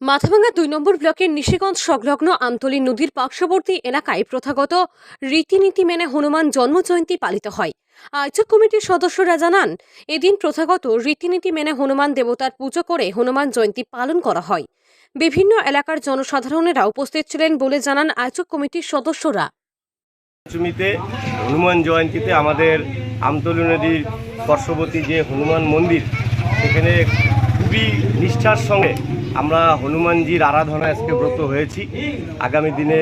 মাথাভাঙ্গা দুই নম্বর ব্লকের নিশিগঞ্জ সংলগ্ন আমতলী নদীর পার্শ্ববর্তী এলাকায় প্রথাগত রীতিনীতি মেনে হনুমান জন্মজয়ন্তী পালিত হয়। আয়োজক কমিটির সদস্যরা জানান, এদিন প্রথাগত রীতিনীতি মেনে হনুমান দেবতার পুজো করে হনুমান জয়ন্তী পালন করা হয়। বিভিন্ন এলাকার জনসাধারণেরা উপস্থিত ছিলেন বলে জানান আয়োজক কমিটির সদস্যরা। পঞ্চমীতে হনুমান জয়ন্তীতে আমাদের আমতলী নদীর পার্শ্ববর্তী যে হনুমান মন্দির, সেখানে খুবই নিষ্ঠার সঙ্গে আমরা হনুমানজির আরাধনা আজকে ব্রত হয়েছি। আগামী দিনে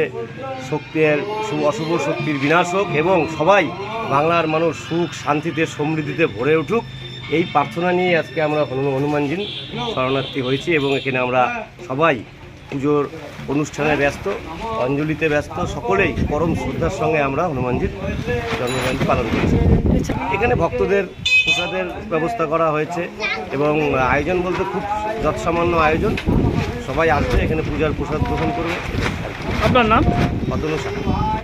শক্তির অশুভ শক্তির বিনাশ হোক এবং সবাই বাংলার মানুষ সুখ, শান্তিতে, সমৃদ্ধিতে ভরে উঠুক, এই প্রার্থনা নিয়ে আজকে আমরা হনু- হনুমানজির শরণার্থী হয়েছি এবং এখানে আমরা সবাই পুজোর অনুষ্ঠানে ব্যস্ত অঞ্জলিতে ব্যস্ত সকলেই পরম শ্রদ্ধার সঙ্গে আমরা হনুমানজির জন্মজয়ন্তী পালন করেছি। এখানে ভক্তদের প্রসাদের ব্যবস্থা করা হয়েছে এবং আয়োজন বলতে খুব যৎসামান্য আয়োজন। সবাই আসবে এখানে পূজার প্রসাদ গ্রহণ করবে। আপনার নাম? Atanu Saha.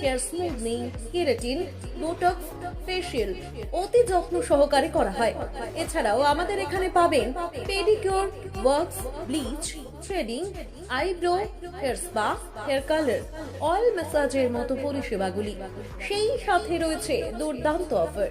hair smoothening keratin botox facial অতি যত্ন সহকারে করা হয়। এছাড়াও আমাদের এখানে পাবেন pedicure works bleach threading eyebrow hair spa hair colour oil ম্যাসাজের মতো পরিষেবাগুলি। সেই সাথে রয়েছে দুর্দান্ত অফার